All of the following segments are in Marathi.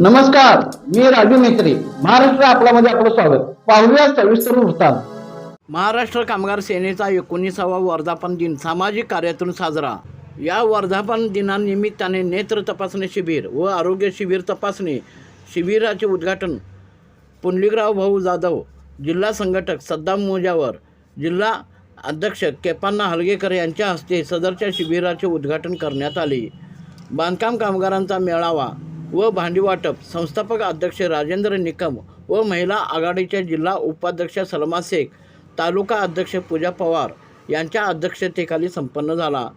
नमस्कार मी राजू मेत्री महाराष्ट्र आपल्यामध्ये आपलं स्वागत. पाहूया सविस्तर वृत्तांत. महाराष्ट्र कामगार सेनेचा एकोणीसावा वर्धापन दिन सामाजिक कार्यातून साजरा. या वर्धापन दिनानिमित्ताने नेत्र तपासणी शिबिर व आरोग्य शिबिर तपासणी शिबिराचे उद्घाटन पुंडलिकराव भाऊ जाधव जिल्हा संघटक सद्दाम मोजावर जिल्हा अध्यक्ष केपान्ना हलगेकर यांच्या हस्ते सदरच्या शिबिराचे उद्घाटन करण्यात आले. बांधकाम कामगारांचा मेळावा व भांडीवाटप. संस्थापक अध्यक्ष राजेंद्र निकम व महिला आघाडीच्या जिल्हा उपाध्यक्ष सलमा शेख तालुका अध्यक्ष पूजा पवार यांच्या अध्यक्षतेखाली संपन्न झाला.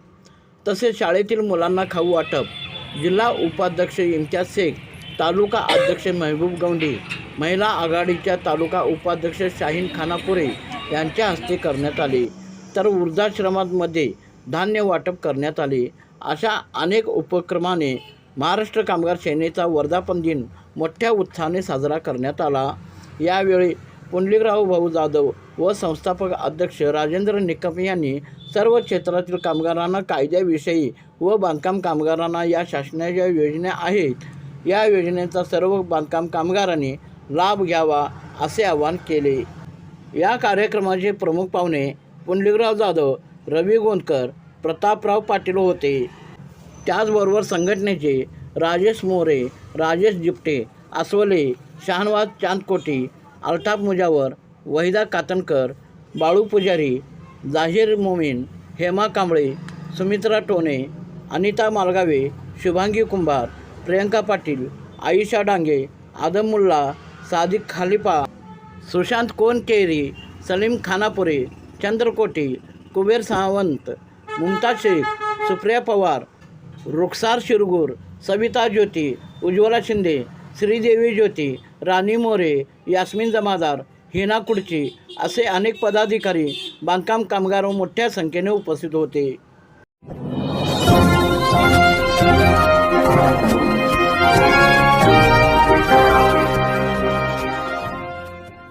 तसेच शाळेतील मुलांना खाऊ वाटप. जिल्हा उपाध्यक्ष इम्तियाज शेख तालुका अध्यक्ष महबूब गौंडी महिला आघाडीच्या तालुका उपाध्यक्ष शाहीन खानापुरे यांच्या हस्ते करण्यात आले. तर वृद्धाश्रमांमध्ये धान्य वाटप करण्यात आले. अशा अनेक उपक्रमाने महाराष्ट्र कामगार सेनेचा वर्धापन दिन मोठ्या उत्साहाने साजरा करण्यात आला. यावेळी पुंडलिकराव भाऊ जाधव व संस्थापक अध्यक्ष राजेंद्र निकम यांनी सर्व क्षेत्रातील कामगारांना कायद्याविषयी व बांधकाम कामगारांना या शासनाच्या योजना आहेत. या योजनेचा सर्व बांधकाम कामगारांनी लाभ घ्यावा असे आवाहन केले. या कार्यक्रमाचे प्रमुख पाहुणे पुंडलिकराव जाधव रवी गोंदकर प्रतापराव पाटील होते. त्याचबरोबर संघटनेचे राजेश मोरे राजेश जिपटे आसवले शहानवाज चांदकोटी अल्ताफ मुजावर वहिदा कातनकर बाळू पुजारी जाहीर मोमीन हेमा कांबळे सुमित्रा टोने अनिता मालगावे शुभांगी कुंभार प्रियंका पाटील आयुषा डांगे आदम मुल्ला सादिक खालिपा सुशांत कोनकेरी सलीम खानापुरे चंद्रकोटी कुबेर सावंत मुमताज शेख सुप्रिया पवार रुखसार शिरगूर सविता ज्योती उज्ज्वला शिंदे श्रीदेवी ज्योती राणी मोरे यास्मिन जमादार हिना कुडची असे अनेक पदाधिकारी बांधकाम कामगार मोठ्या संख्येने उपस्थित होते.